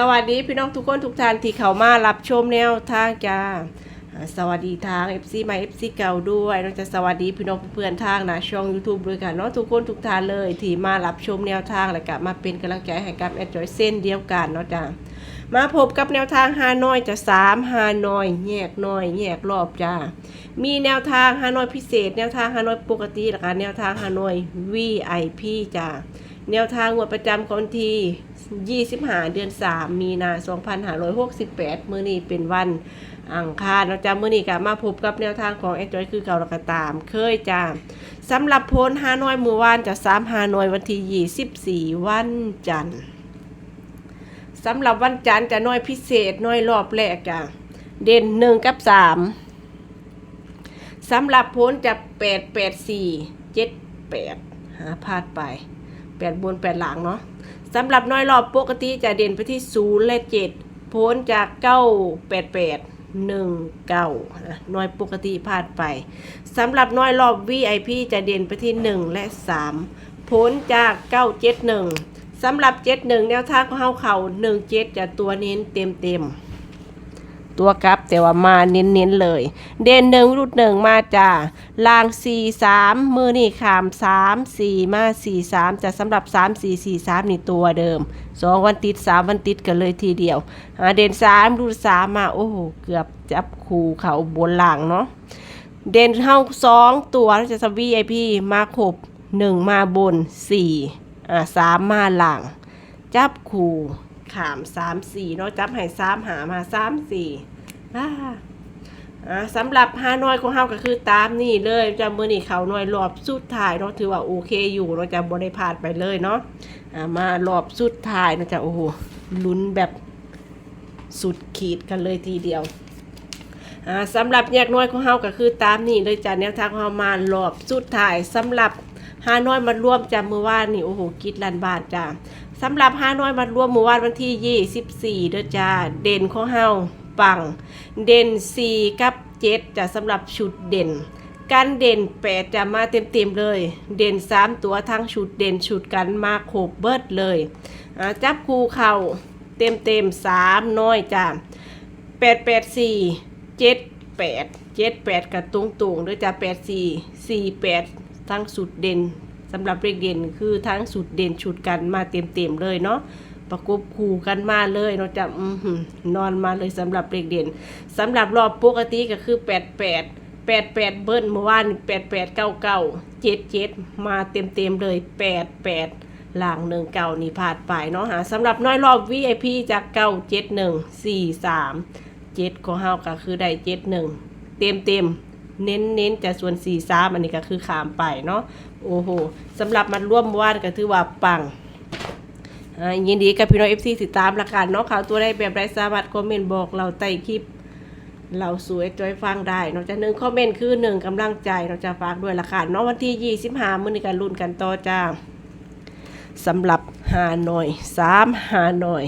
สวัสดีพี่น้องทุกคนทุกท่านที่เข้ามารับชมแนวทางจ้าสวัสดีทาง FC ใหม่ FC เก่าด้วยนอกจากสวัสดีพี่น้องเพื่อนทางนะช่อง YouTube ด้วยกันเนาะทุกคนทุกท่านเลยที่มารับชมแนวทางและก็มาเป็นกำลังใจให้กับแอดจอยเส้นเดียวกันเนาะจ้ามาพบกับแนวทางฮานอยจะสามฮานอยแยกน้อยแยกรอบจ้ามีแนวทางฮานอยพิเศษ แนวทางฮานอยปกติและก็แนวทางฮานอย VIP จ้า แนวทางงวดประจำของวันที่25 เดือน 3 มีนา2568 มื้อนี้เป็นวันอังคารเนาจ้ามื้อนี้ก็มาพบกับแนวทางของแอดจอยคือเก่าแล้วก็ตาม เคยจ้าสำหรับโพลฮานอยมือวานจะ3ฮานอยวันที่24 วันจันทร์สำหรับวันจันทร์จะน้อยพิเศษน้อยรอบแรกจ้าเด่น1กับ3สำหรับพ้นจะแปดแปดสี่เจ็ดแปดหาพลาดไป แปดบนแปดหลังเนาะสำหรับน้อยรอบปกติจะเด่นไปที่ศูนย์และเจ็ดพ้นจากเก้าแปดแปดหนึ่งเก้าน้อยปกติพลาดไปสำหรับน้อยรอบ VIP จะเด่นไปที่หนึ่งและสามพ้นจากเก้าเจ็ดหนึ่งสำหรับเจ็ดหนึ่งแนวทางของเฮาเข่าหนึ่งเจ็ดจะตัวเน้นเต็มเต็ม ตัวกลับ แต่ว่ามาเน้นๆเลย เด่นหนึ่งรุดหนึ่งมาจ้าลางสี่สามมือนี่ขามสามสี่มาสี่สามจะสำหรับสามสี่สี่สามนี่ตัวเดิมสองวันติดสามวันติดกันเลยทีเดียวเด่นสามรุดสามมา โอ้โห เกือบจับคูเขาบนหลังเนาะเด่นเท่าสองตัวจะสวีไอพีมาขบหนึ่งมาบนสี่อ่าสามมาหลัง จับคู่ ขามสามสี่เนาะจับให้สามหามาสามสี่อ่าสำหรับฮานอยของเฮาก็คือตามนี่เลยจะมือนี่เขาหน่อยรอบสุดท้ายเนาะถือว่าโอเคอยู่เราจะบ่ได้พลาดไปเลยเนาะมารอบสุดท้ายนาะจะโอ้โหลุ้นแบบสุดขีดกันเลยทีเดียวสำหรับแยกน้อยของเฮาก็คือตามนี่เลยจ้ะแนวทางของเฮามารอบสุดท้ายสำหรับฮานอยมาร่วมจำมือว่านนี่โอ้โหกิดลันบาทจ้ะ สำหรับฮาน้อยมารวมมือว่านวันที่24เด้อจ้า เด่นของเฮาปัง เด่น4กับ7จะสำหรับชุดเด่น การเด่น8จะมาเต็มๆเลย เด่น3ตัวทั้งชุดเด่นชุดกันมาโขบเบิดเลยจับคูเข่าเต็มๆ3น้อยจ้า8 8 4 7 8 7 8กับตรงๆด้วยจ้า8 4 4 8ทั้งสุดเด่น สำหรับเลขเด่นคือทั้งสุดเด่นชุดกันมาเต็มๆเลยเนาะประกบคู่กันมาเลยเนาะจะอนอนมาเลยสำหรับเด็กเด่นสำหรับรอบปกติก็คือ 88 88 เบิ้ลเมื่อวาน88 99 77 มาเต็มเต็มๆเลย 88หลังหนึ่งเก่านี่พลาดไปเนาะหาสำหรับน้อยรอบ VIP จากเก้าเจ็ดหนึ่งสี่สามเจ็ดของเฮาก็คือได้เจ็ดหนึ่งเต็มเต็ม เน้นเน้นจะส่วนสี่สามอันนี้ก็คือขามไปเนาะโอ้โหสำหรับมันร่วมเมื่อวานก็ถือว่าปังอ่ายินดีกับพี่น้องเอฟซีติดตามละกันเนาะข่าวตัวได้แบบไรสามารถคอมเมนต์บอกเราใต้คลิป เราสวยจอยฟังได้เนาะจะหนึ่งคอมเมนต์คือหนึ่งกำลังใจเราจะฝากด้วยละกันเนาะวันที่ยี่สิบห้ามื้อนี้กันรุ่นกันต่อจ้าสำหรับหาหน่อยสามหาหน่อย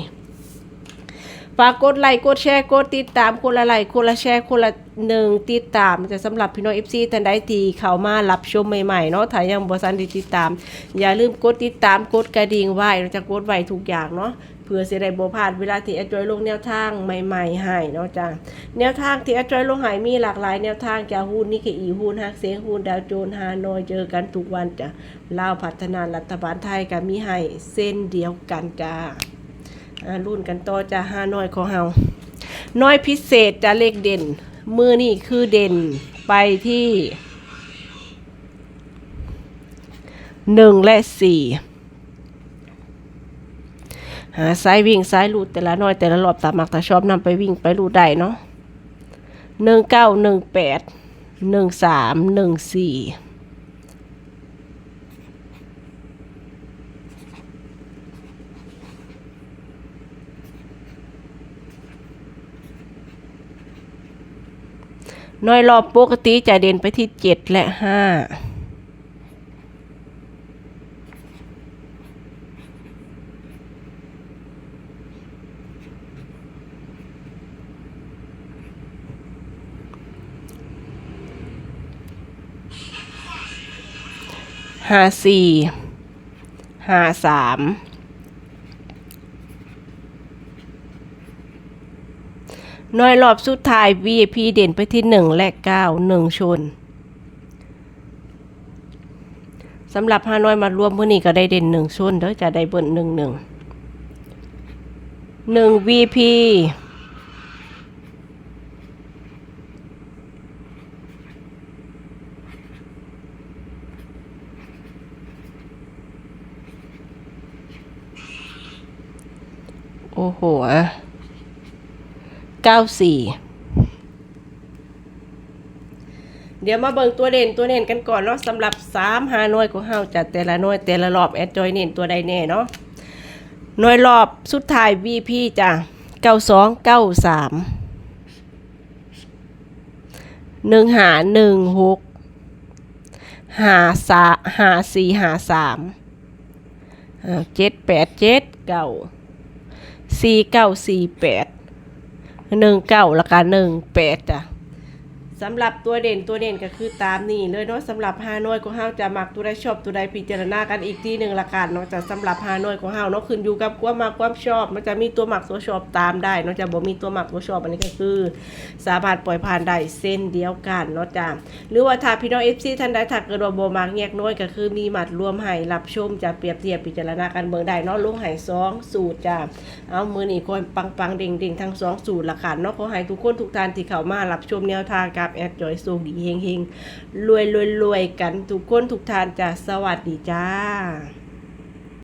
ฝากกดไลค์กดแชร์กดติดตามคนละไลค์คนละแชร์คนละหนึ่งติดตามจะสำหรับพี่น้องเอฟซีท่านใดที่เข้ามารับชมใหม่ๆเนาะถ้ายังบ่ทันได้ติดตาม อย่าลืมกดติดตามกดกระดิ่งไว้เราจะกดไว้ทุกอย่างเนาะเพื่อสิได้บ่พลาดเวลาที่แอดจอยลงแนวทางใหม่ๆให้เนาะจ้าแนวทางที่แอดจอยลงให้มีหลากหลายแนวทางจากหุ้นนิเคอีหุ้นฮักเสียงหุ้นดาวโจนฮานอยเจอกันทุกวันจ้ะลาวพัฒนารัฐบาลไทยก็มีให้เส้นเดียวกันจ้า รุ่นกันต่อจะห้าน้อยของเฮาน้อยพิเศษจะเลขเด่น มือนี่คือเด่นไปที่หนึ่งและสี่หาสายวิ่งสายรูดแต่ละน้อยแต่ละรอบตามมักตาชอบนำไปวิ่งไปรูดได้เนาะหนึ่งเก้าหนึ่งแปดหนึ่งสามหนึ่งสี่ น้อยรอบปกติจะเด่นไปที่เจ็ดและห้าห้าสี่ห้าสาม น้อยรอบสุดท้าย VIP เด่นไปที่ 1 และ 9 1 ชนสำหรับฮานอยมารวมมื้อนี้ก็ได้เด่น 1 ชนเด้อจะได้เบิ่น1 1 1 VP โอ้โห เก้าสี่เดี๋ยวมาเบิ่งตัวเด่นตัวเด่นกันก่อนเนาะสำหรับสามหาหน่วยของเฮาจัดแต่ละหน่วยแต่ละรอบแอดจอยเน้นตัวใดแน่เนาะหน่วยรอบสุดท้าย VP จ้ะเก้าสองเก้าสามหนึ่งหาหนึ่งหกหาสาหาสี่หาสามเจ็ดแปดเจ็ดเก้าสี่เก้าสี่แปด หนึ่งเก้าแล้วก็หนึ่งแปดจ้ะ สำหรับตัวเด่นตัวเด่นก็คือตามนี่เลยเนาะสำหรับฮานอยของเฮาจะมักตัวใดชอบตัวใดพิจารณากันอีกที่หนึ่งละกันเนาะจะสำหรับฮานอยของเฮาเนาะขึ้นอยู่กับความมักความชอบมันจะมีตัวมักตัวชอบตามได้เนาะจะบ่มีตัวมักตัวชอบอันนี้ก็คือ สามารถปล่อยผ่านได้เส้นเดียวกันเนาะจ้ะหรือว่าถ้าพี่น้อง FC ท่านใดถ้าเกิดว่าบ่มักแยกน้อยก็คือมีหมัดรวมให้รับชมจะเปรียบเทียบพิจารณากันเบิ่งได้เนาะลงให้สองสูตรจ้ะเอามือนี่คอยปังปังเด้งเด้งทั้งสองสูตรละค่ะเนาะขอให้ทุกคนทุกท่านที่เข้ามารับชมแนวทางกับแอดจอยสูดีเฮงเฮงรวยรวยรวยกันทุกคนทุกท่านจ้าสวัสดีจ้า